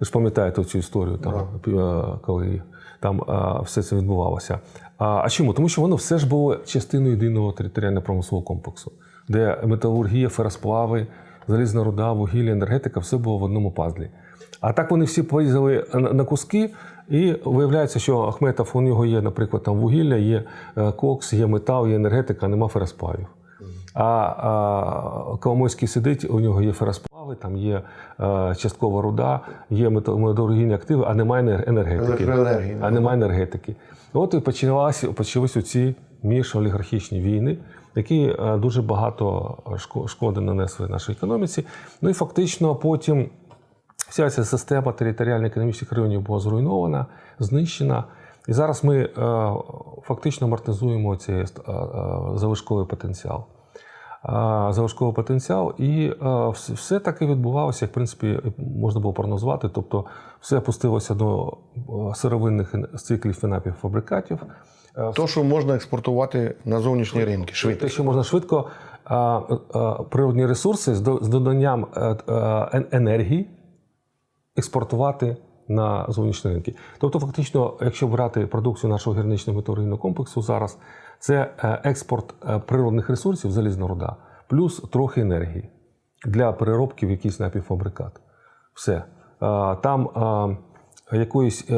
Ви ж пам'ятаєте цю історію, там, е, коли там е, все це відбувалося. А, а чому? Тому що воно все ж було частиною єдиного територіально-промислового комплексу, де металургія, феросплави, залізна руда, вугілля, енергетика все було в одному пазлі. А так вони всі порізали на куски, і виявляється, що Ахметов у нього є, наприклад, там вугілля, є е, кокс, є метал, є енергетика, а нема феросплавів. А, а Коломойський сидить, у нього є феросплави, там є е, часткова руда, є металургійні активи, а немає енергетики. А немає енергетики. От і почалися, почалися ці міжолігархічні війни, які е, дуже багато шкоди нанесли нашій економіці. Ну і фактично потім вся ця система територіально-економічних районів була зруйнована, знищена. І зараз ми е, фактично амортизуємо цей залишковий потенціал. Залишковий потенціал, і все таки відбувалося, як в принципі можна було прогнозувати. Тобто, все опустилося до сировинних циклів і напівфабрикатів. Е, То, що можна експортувати на зовнішні ринки швидко. те, що можна швидко природні ресурси з доданням е, е, ен- енергії експортувати на зовнішні ринки. Тобто, фактично, якщо брати продукцію нашого гірничного металургійного комплексу зараз, це е, експорт е, природних ресурсів, залізна руда, плюс трохи енергії для переробки в якийсь напівфабрикат. Все. Е, Там якоїсь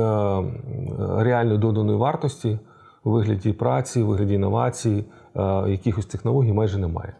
реальної доданої вартості у вигляді праці, у вигляді інновацій, е, якихось технологій майже немає.